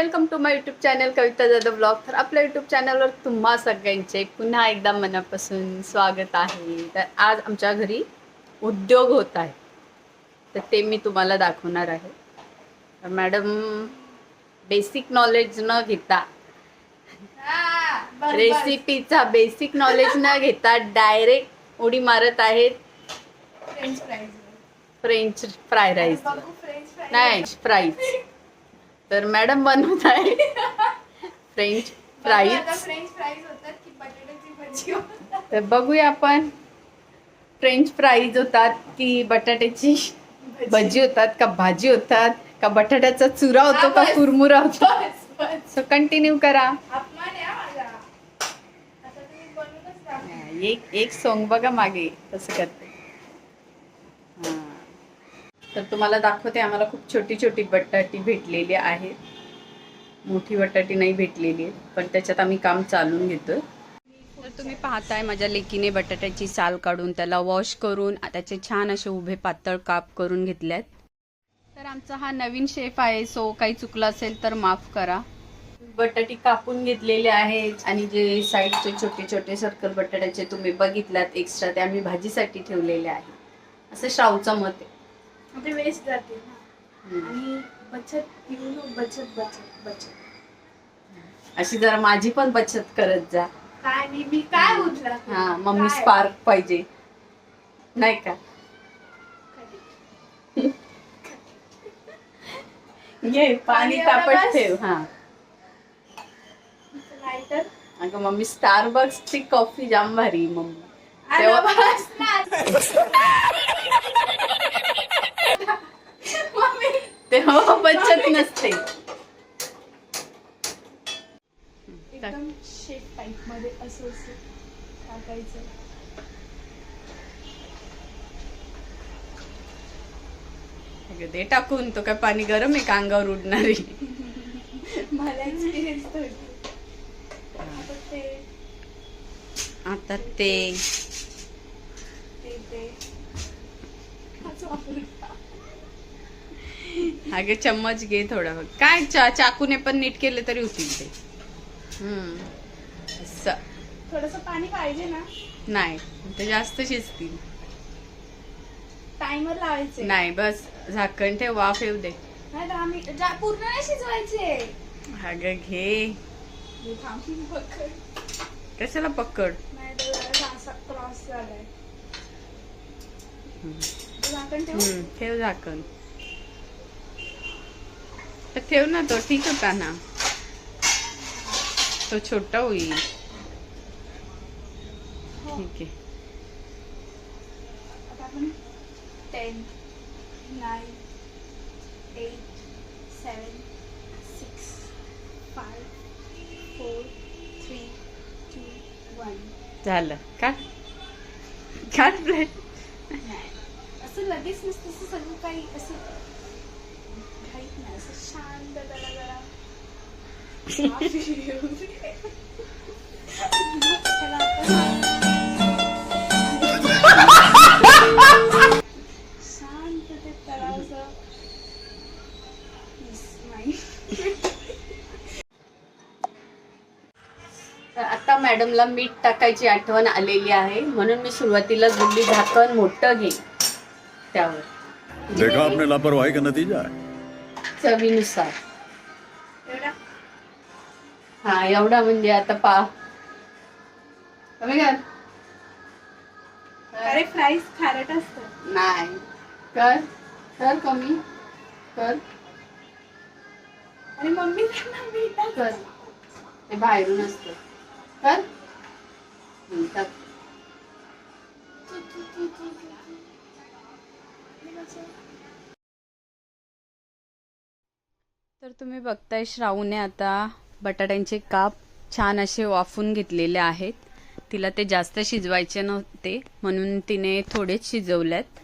Welcome to my YouTube channel Kavita Jadhav blog. तर आपल्या YouTube चॅनलवर तुम्हा सगळ्यांचे पुन्हा एकदा मनापासून स्वागत आहे. तर आज आमच्या घरी उद्योग होत आहे. तर ते मी तुम्हाला दाखवणार आहे. तर मॅडम बेसिक नॉलेज न घेता रेसिपीचा बेसिक नॉलेज न घेता डायरेक्ट उडी मारत आहेत. French fries French fry rice नाही फ्राईज तर मॅडम बनवत आहे. French fries fries French fries होतात की बटाट्याची भाजी होतात. तर बघूया आपण. फ्रेंच फ्राईज होतात की बटाट्याची भजी होतात का भाजी होतात का बटाट्याचा चुरा होतो का बस. कुरमुरा होतो. बस बस. सो कंटिन्यू करा. अपमान आहे हा माझा. आता तुम्ही बनवूनच दाखवा. एक एक सॉंग बघा मागे कसं करते. हा. तर तुम्हाला दाखवते आम्हाला खूप छोटी छोटी बटाटी भेटलेली आहेत मोठी बटाटी नाही भेटलेली आहे पण त्याच्यात आम्ही काम चालून घेतो तर तुम्ही पाहताय माझ्या लेकीने बटाट्याची साल काढून त्याला वॉश करून त्याचे छान असे उभे पातळ काप करून घेतल्यात. तर आमचा हा नवीन शेफ आहे सो काही चुकला असेल तर माफ करा. बटाटी कापून घेतलेले आहेत आणि जे साईडचे छोटे छोटे सर्कल बटाट्याचे तुम्ही बघितलात एक्स्ट्रा ते आम्ही भाजीसाठी ठेवलेले आहे. असं शाहूचं मत आहे. ते वेस्ट जाते. ना. आणि बचत यू नो बचत बचत बचत. अशी जरा माझी पण बचत करत जा. काय नाही मी काय उठला हा मम्मी स्पार्क पाहिजे. नाही का? घे पाणी पाणी तापट बस? ठेव हा. अगं मम्मी स्टारबक्सची कॉफी जाम भारी मम्मी. तेव्हा- बस ना. मम्मी तेव्हा बचत नसते. एकदम शेप टाईपमध्ये असं असं टाकायचं. अगं दे टाकून तो काय पाणी गरम आहे का अंगावर उडणारी? मला एक्सपिरियन्स आता ते आता ते. ते ते. हाच वापरू. अगे चम्मच घे थोडा. काय चा चाकूने पण नीट केले तरी होतील ते. हम्म. असं. थोडंसं पाणी पाहिजे ना. नाही ते जास्त शिजतील. टाइमर लावायचे. नाही बस झाकण ठेव वाफ येऊ दे. नाही दहा मिनिट जा- पूर्ण नाही शिजवायचे. अगं घे. मी पकड कशाला पकड? नाही तर जरा असा क्रॉस झालाय. झाकण ठेवू? हम्म, ठेव झाकण. तर ठेव ना तो ठीक होता ना तो छोटा होईल ठीक आहे आता आपण ten nine eight seven six five four three two one झालं का काढ प्लेट असं लगेच नसतं सगळं काही असं तर आता मॅडमला मीठ टाकायची आठवण आलेली आहे. म्हणून मी सुरुवातीला गुंडी झाकण मोठं घे त्यावर. देखा आपने लापरवाही का नतीजा चवीनुसार. हा एवढा म्हणजे आता पा. कमी कर अरे फ्राईज खारट असतं नाही. कर. कर कमी. कर. आणि मम्मी त्यांना मीठ कर. ते बाहेरून असतं. कर. हम्म, टाक. तर तुम्ही बघताय श्रावूने आता. बटाट्यांचे काप छान असे वाफून घेतलेले आहेत. तिला ते जास्त शिजवायचे नव्हते म्हणून तिने थोडेच शिजवल्यात.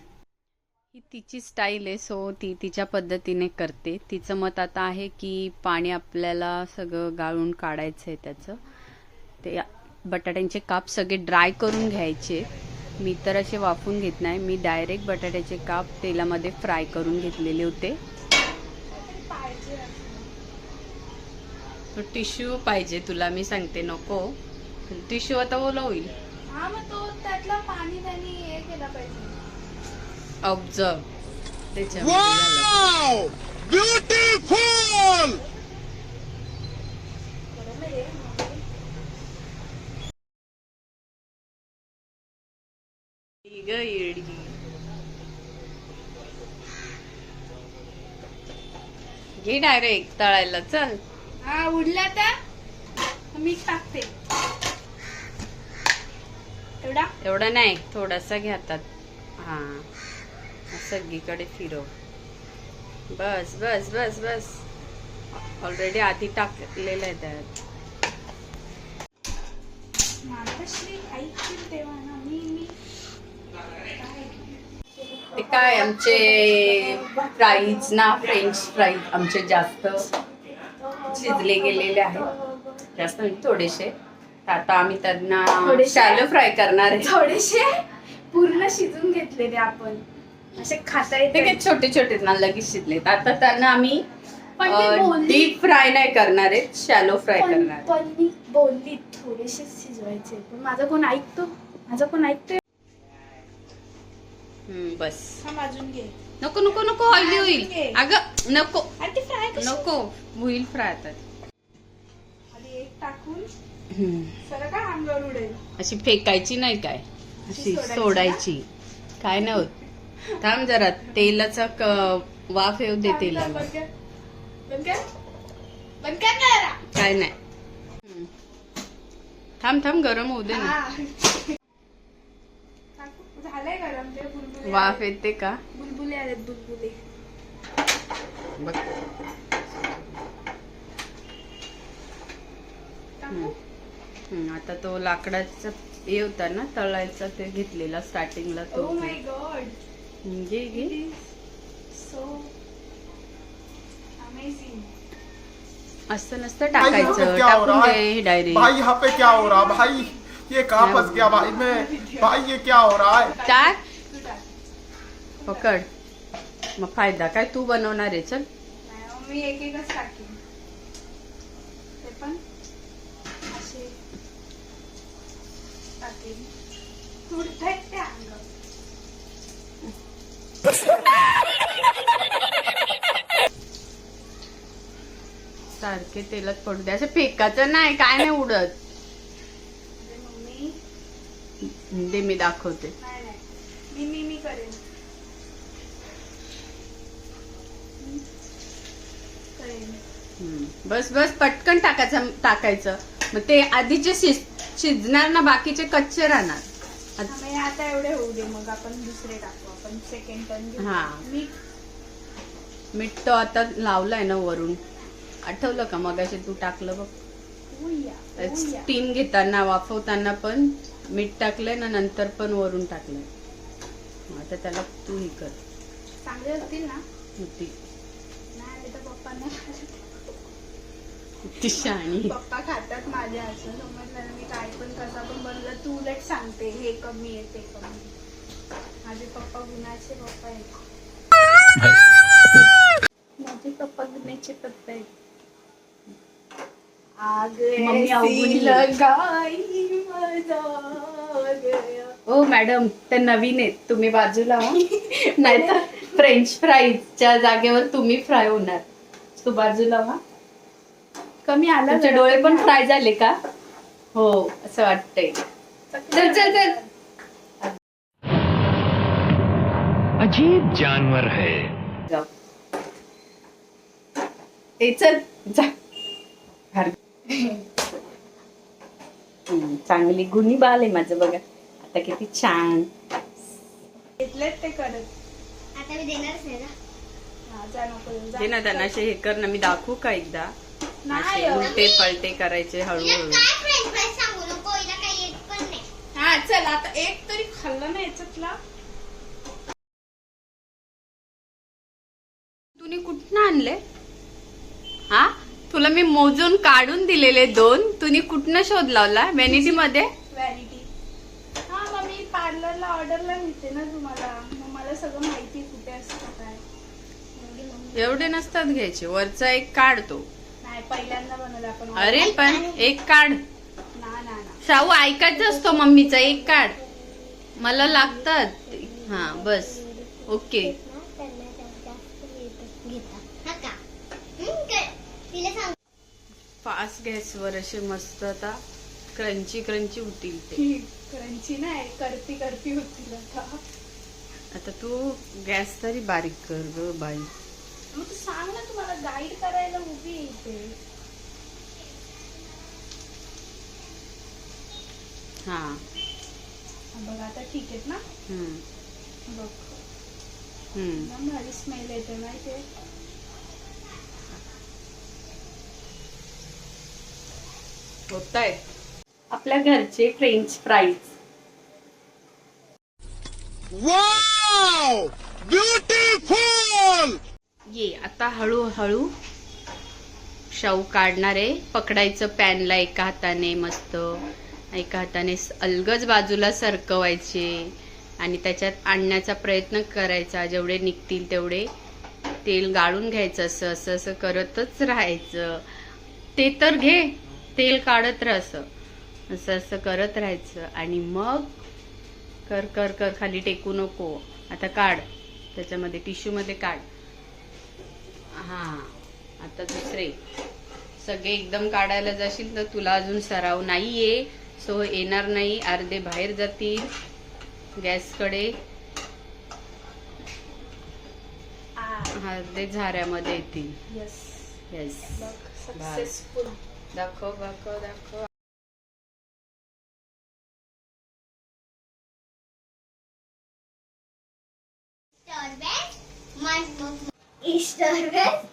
ही तिची स्टाईल आहे सो ती तिच्या पद्धतीने करते. तिचं मत आता आहे की पाणी आपल्याला सगळं गाळून काढायचं आहे त्याचं. ते बटाट्यांचे काप सगळे ड्राय करून घ्यायचे. मी तर असे वाफून घेत नाही. मी डायरेक्ट बटाट्याचे काप तेलामध्ये फ्राय करून घेतलेले होते. तो टिश्यू पाहिजे तुला मी सांगते नको. टिश्यू आता ओला होईल हा हे ऑब्झर्व ही येडी घे डायरेक्ट तळायला चल. हा उडला तर मीठ टाकते. एवढा? एवढं नाही थोडासा घेतात हा सगळीकडे फिरव. बस बस बस बस. ऑलरेडी आधी टाकलेलं आहे त्यात. मी मी. ते काय आमचे फ्राईज ना फ्रेंच फ्राईज आमचे जास्त. शिजले गेलेले आहेत. जास्त म्हणजे थोडेसे. तर आता आम्ही त्यांना? शॅलो फ्राय करणार आहे. थोडेसे? पूर्ण शिजून घेतलेले आपण. असे खाता येते छोटे छोटे ना लगेच शिजलेत आता त्यांना आम्ही डीप फ्राय नाही करणार आहे शॅलो फ्राय करणार आहे. पण मी बोलली थोडेसे शिजवायचे. पण माझं कोण ऐकतो? माझं कोण ऐकतोय? बस. हा अजून घे. नको नको नको ऑइली होईल. अगं नको. नको होईल फ्राय आता. अशी फेकायची नाही काय? अशी सोडायची काय नाही होत. थांब जरा तेलाचा वाफ येऊ दे तेलाला. काय नाही. थांब थांब गरम होऊ दे ना. झालंय गरम ते वाफ. येते का? बुलबुले आलेत बुलबुले. बघ. आता तो लाकडाचा हे होता ना तळायचा ते घेतलेला स्टार्टिंगला तो ओ माय गॉड हम्म, घे घे. सो अमेझिंग असं नसतं टाकायचं हो टाकून है डायरेक्ट भाई यहाँ पे क्या हो रहा है? भाई ये कहाँ फंस गया? भाई मैं भाई ये क्या हो रहा है? टाक. पकड. मग फायदा काय? तू बनवणार आहे चल. मी एक एकच टाकेन ते पण असे टाकेन तुडतायत ते अंग. सारखे तेलात पडू दे. असं फेकायचं नाही काय नाही उडत. म्हणजे मम्मी दे मी दाखवते. मी मी मी करेन हम्म. करेन हम्म. बस बस पटकन टाकायचं टाकायचं. मग ते आधीचे शिज शिजणार ना बाकीचे कच्चे राहणार. आत- एवढे होऊ दे मग आपण दुसरे टाकू. आपण सेकंड टर्न हा. मीठ तो आता लावलाय ना वरून. आठवलं का मगाशी तू टाकलं बघ. स्टीम घेताना वाफवताना पण मीठ टाकलंय ना नंतर पण वरून टाकलंय. मग आता त्याला तू हे कर. चांगले असतील ना? होती पप्पांना ती पप्पा खातात माझ्या असं समजलं मी काय पण कसा पण बनलं तू उलट सांगते हे कमी आहे ते कमी. माझे पप्पा गुणाचे पप्पा आहेत. माझे पप्पा गुणाचे पप्पा आहेत. हो मॅडम त्या नवीन आहेत. तुम्ही बाजूला हो. नाहीतर फ्रेंच फ्राईजच्या जागेवर तुम्ही फ्राय होणार. तू बाजूला व्हा कमी आला तुमचे डोळे पण. फ्राय झाले का? हो असं वाटतंय. चल चल चल. अजीब जानवर है। जाऊ. ए चल जा. बाहेर. हम्म, चांगली गुणी बाल आहे माझं बघा. आता किती छान. घेतलेत ते करत. आता मी देणारच नाही ना. ते ना त्यांना असे हे कर ना मी दाखवू का एकदा? नाही असे. उलटे पलटे करायचे हळूहळू. काय फ्रेंच फ्राईज सांगू नको हिला काही येत पण नाही. हा चल आता एक तरी खाल्लं ना याच्यातला. तुम्ही कुठनं आणले? हा? तुला मी मोजून काढून दिलेले दोन. तुम्ही कुठनं शोध लावला व्हॅनिटी मध्ये? व्हॅनिटी हा मग मी पार्लरला ऑर्डरला मिळते ना तुम्हाला. मग मला सगळं माहिती कुठे असतं काय. एवढी नसतात घ्यायचे. वरचा एक काढतो नाही नाही पहिल्यांदा बनवलं आपण. अरे पण एक काढ. ना ना ना. शाहू ऐकायचं असतो मम्मीचा. एक काढ. मला लागतात. हा बस. ओके. फास्ट गॅसवर असे मस्त आता क्रंची क्रंची होतील ते. क्रंची नाही करती करती होती आता. आता तू गॅस तरी बारीक कर ग बाई. मग तू सांग ना तुम्हाला गाईड करायला उभी इथे. हा. बघ आता ठीक आहेत ना? हम्म, बघ. हम्म. एकदम भारी स्मेल येते माहितीये होत आहे आपल्या घरचे फ्रेंच फ्राईज ये आता हळूहळू शाऊ काढणार आहे पकडायचं पॅनला एका हाताने मस्त एका हाताने अलगच बाजूला सरकवायचे आणि त्याच्यात आणण्याचा प्रयत्न करायचा. जेवढे निघतील तेवढे तेल गाळून घ्यायचं असं असं असं करतच राहायचं. ते तर घे तेल काढत राह असं असं असं करत राहायचं. आणि मग कर कर कर खाली टेकू नको. आता काढ. त्याच्यामध्ये टिश्यूमध्ये काढ. हा आता दुसरे. सगळे एकदम काढायला जाशील तर तुला अजून सराव नाहीये. सो येणार नाही अर्धे बाहेर जातील. गॅसकडे. अर्धे झाऱ्यामध्ये येतील. येस येस बघ सक्सेसफुल दाखव दाखव दाखव. Star best. My star best.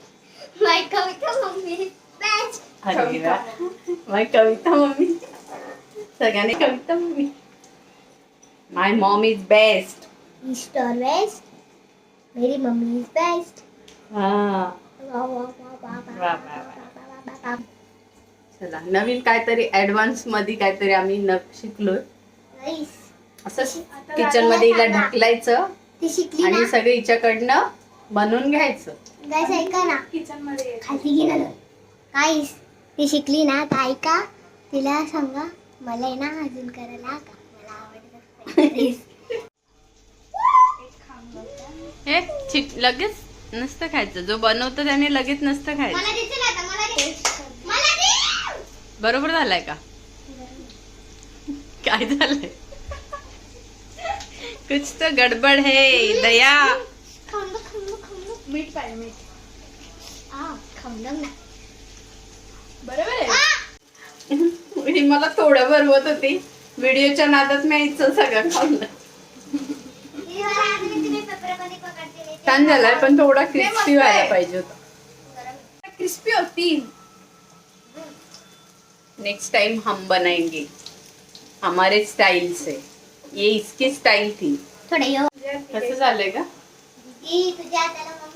My kavita mummy is best. My Kavita mummy सगळ्यांनी Kavita mummy my mom is best star best. मेरी मम्मी is best. हा Wow, wow, wow, wow, wow, वा, वा, wow, wow, wow, wow. चला नवीन काहीतरी ऍडव्हान्समध्ये काहीतरी आम्ही न शिकलोय Nice. असं किचनमध्ये हिला ढकलायचं ती शिकली आणि ना सगळं हिच्याकडनं बनवून घ्यायचं. गाईस ऐका ना. किचनमध्ये ये. खाली घे ना गाईस ती शिकली ना तर ऐका. तिला सांगा मला आहे ना अजून करायला का? मला आवडतं. हे लगेच नसतं खायचं. जो बनवतो त्याने लगेच नसतं खायचं. मला दे चला आता मला दे. मला दे. बरोबर झालाय का? काय झालंय? कुछ तो गडबड है दया. खाऊन बघ खाऊन बघ खाऊन बघ मीठ पाहिजे मीठ आ ना बरोबर आहे. ही मला थोडं बरवत होती. व्हिडिओच्या नादात मी सगळं खाल्लं. छान झालाय पण थोडा क्रिस्पी व्हायला पाहिजे होता. क्रिस्पी होती. नेक्स्ट टाइम हम बनाएंगे. हमारे स्टाइल से ये इसकी स्टाइल थी. कसं झालंय का?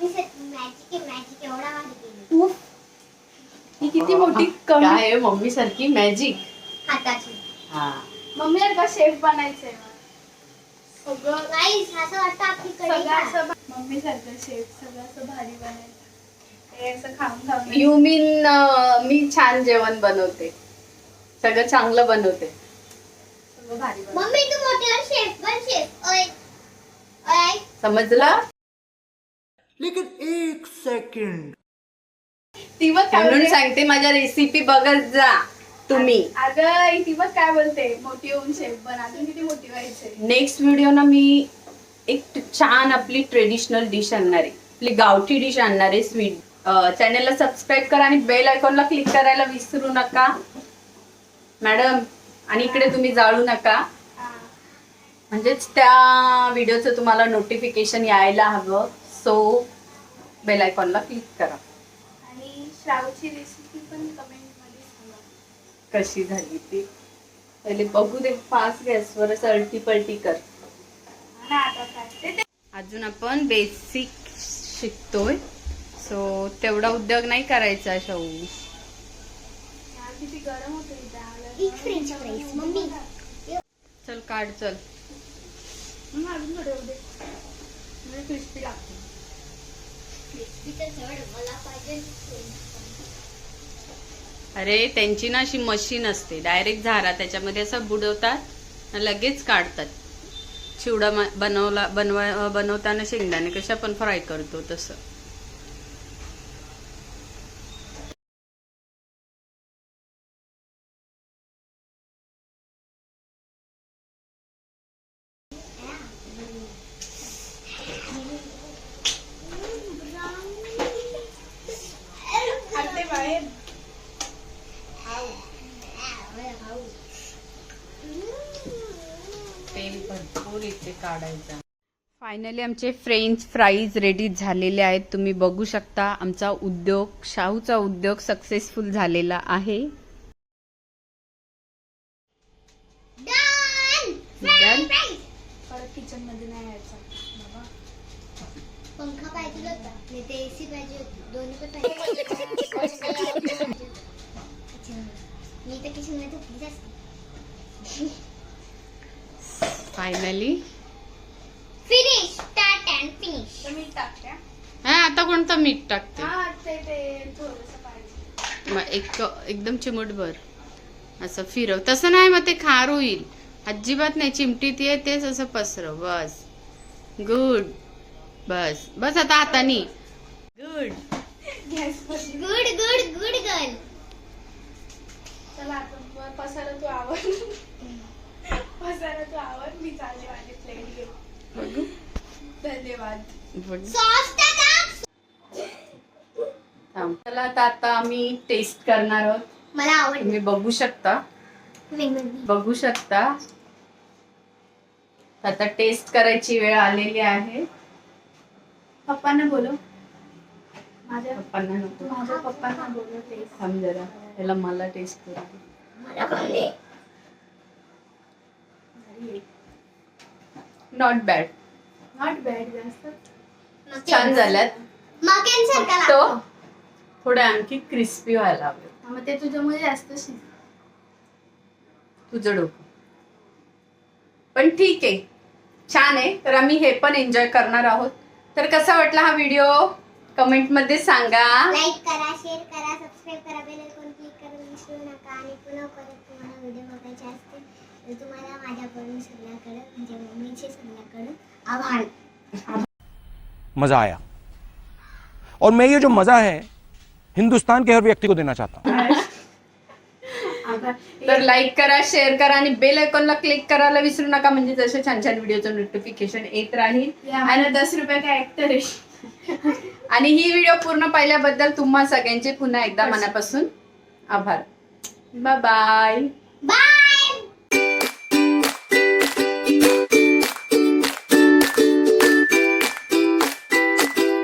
मम्मी ही किती मोठी कमी. काय आहे मम्मी सारखी मॅजिक हाताची. हा. मम्मीला का शेफ बनायचंय मला. सगळं गाईस असं वाटतं आपली सगळं कढई असं मम्मी सारखं शेफ सगळं असं भारी बनायचं. ते असं खाऊन खाऊन यू मीन मी छान जेवण बनवते. सगळं चांगलं बनवते. सगळं भारी बनायचं. मम्मी तू मोठ्यावर शेफ बन शेफ ओय ओय. समजलं? लेकिन एक सेकंड ती बघ काय म्हणून बोलते? सांगते माझ्या रेसिपी बघत जा तुम्ही. अगं ती बघ काय बोलते? मोठी होऊन शेफ बन अजून किती मोठी व्हायचंय नेक्स्ट व्हिडिओ ना मी एक छान आपली ट्रेडिशनल डिश आणणार आहे. आपली गावठी डिश आणणार आहे स्वीट चॅनलला सबस्क्राईब करा आणि बेल आयकॉनला क्लिक करायला विसरू नका. मॅडम आणि इकडे तुम्ही जाळू नका. म्हणजेच त्या व्हिडिओचं तुम्हाला नोटिफिकेशन यायला हवं. सो बेल आयकॉनला क्लिक करा. आणि श्रावची रेसिपी पण कमेंटमध्ये सांगा. कशी झाली ती? पहिले बघू दे फास्ट गॅसवर सळटी पलटी कर. हा अजून आपण बेसिक शिकतोय. सो तेवढा उद्योग नाही करायचा शाहू. हा, मम्मी. चल काढ चल. क्रिस्पी लागते क्रिस्पी तर जड मला पाहिजे अरे त्यांची ना अशी मशीन असते. डायरेक्ट झारा. त्याच्यामध्ये असं बुडवतात लगेच काढतात. चिवडा बनवला बनवा बनवताना शेंगदाणे कशा पण फ्राय करतो तसं आणते बाहेर तेल भरपूर इथे काढायचं फायनली आमचे फ्रेंच फ्राईज रेडी झालेले आहेत. तुम्ही बघू शकता आमचा उद्योग शाहूचा उद्योग सक्सेसफुल झालेला आहे. Done? परत किचनमध्ये नाही यायचं. बाबा. पंखा पाहिजे होता. नाही ते एसी पाहिजे होती. दोन्ही पण पाहिजे. मी तर किचनमध्ये झोपलीच असते. Finally finish start and finish तर मी टाकते हा? आता कोणतं मीठ टाकते? हा ते ते थोडस पाहिजे मग एक एकदम चिमूटभर असं फिरव. तसं नाही मग ते खार होईल. अजिबात नाही चिमटीत ये तेच असं पसरव. बस. गुड बस. बस आता हातानी. Good gas good good good girl चला आता प- पसारा तू आवर पसारा तू आवर मी चालले माझी प्लेट घेऊन धन्यवाद बघ. सॉफ्ट थांब. चला आता आता आम्ही टेस्ट करणार आहोत. मला आवडलं. तुम्ही बघू शकता. वेगवेगळी. बघू शकता. आता टेस्ट करायची वेळ आलेली आहे. पप्पांना बोलव. माझ्या पप्पांना नको. माझ्या पप्पांना बोलवते थांब जरा. त्याला मला टेस्ट करू दे. मला पण दे. नॉट बॅड नॉट बॅड जास्त. छान झाल्यात. फक्त लागतो. थोडे आणखी क्रिस्पी व्हायला हवे. हा, मग ते तुझ्यामुळे जास्त शिज तुझं डोकं. पण ठीक आहे. छान आहे. तर आम्ही हे पण एन्जॉय करणार आहोत. तर कसा वाटला हा व्हिडिओ कमेंटमध्ये सांगा. लाईक करा शेअर करा सबस्क्राईब करा बेल आयकॉन क्लिक करा विसरू नका. आणि पुन्हा परत तुम्हाला व्हिडिओ बघायचे असतील तर तुम्हाला माझ्याकडून सगळ्याकडे म्हणजे मम्मीचे सगळ्याकडून आभार. मज़ा आया। और मैं ये जो मज़ा है हिंदुस्तान के हर व्यक्ति को देना चाहता हूँ। तर लाईक करा शेअर करा आणि बेल आयकॉनला क्लिक करायला विसरू नका म्हणजे जसे छान छान व्हिडिओचं नोटिफिकेशन येत राहील. आणि दस रुपये ऍक्टर आणि ही व्हिडिओ पूर्ण पाहिल्याबद्दल तुम्हा सगळ्यांचे पुन्हा एकदा मनापासून आभार. Bye bye